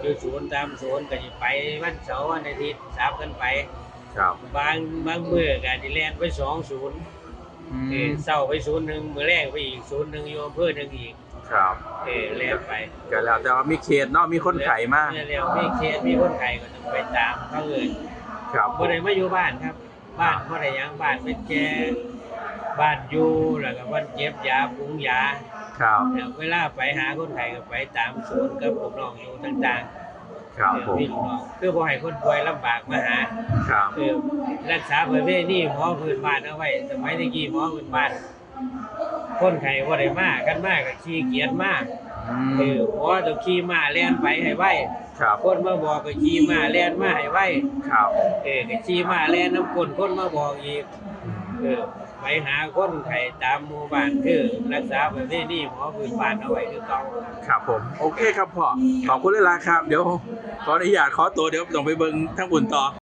อยู่ศูนย์ตามศูนย์ก็สิไปวันเสาร์วันอาทิตย์สามกันไป ครับบางบางมื้อก็สิแล่นไปสองศูนย์อืเออมเช้าไปศูนย์หนึงมื้อแรกไปอีกศูนย์หนึงอยู่อำเภอหนึงอีกครับเออแล่นไปก็แล้วแต่ว่ามีเขตเนาะมีคนไข่มาแล้วมีเคสมีคนไข้ก็ต้องไปตามเขาเอิ้นครับผบ่มได้มาอยู่บ้านครับ บ้านบ่ได้หยังบ้านเป็นแค่ บ้านอยู่แล้วก็วันเก็บยาปรุงยาครับเนี่ยเวลาไปหาคนไข้ก็ไปตามศูนย์กับลูกน้องอยู่ต่างครับๆผมมีลูกน้องคือบ่ให้คนป่วยลำบากมาหาครับคือรักษาประเภทนี้หมอพื้นบ้านเอาไว้สมัยตะกี้หมอพื้นบ้านคนไข้บ่ได้มากันมาก็ขี้เกียจมาอืเอมอหมอต้องขี่ม้าแล่นไปให้ไวครับคนมาบอกก็ขี่ม้าแล่นมาให้ไวครับเออก็ขี่ม้าแล่นน้ำกลนคนมาบอกอีก คือไปหาคนไข่ตามหมู่บ้านคือรักษาประเภทนี้หมอพื้นบ้านเอาไว้คือเก่าครับผม โอเคครับพ่อ ขอบคุณเลยละครับ เดี๋ยว ขออนุญาตขอตัวเดี๋ยวต้องไปเบิ่งทั้งบุญต่อ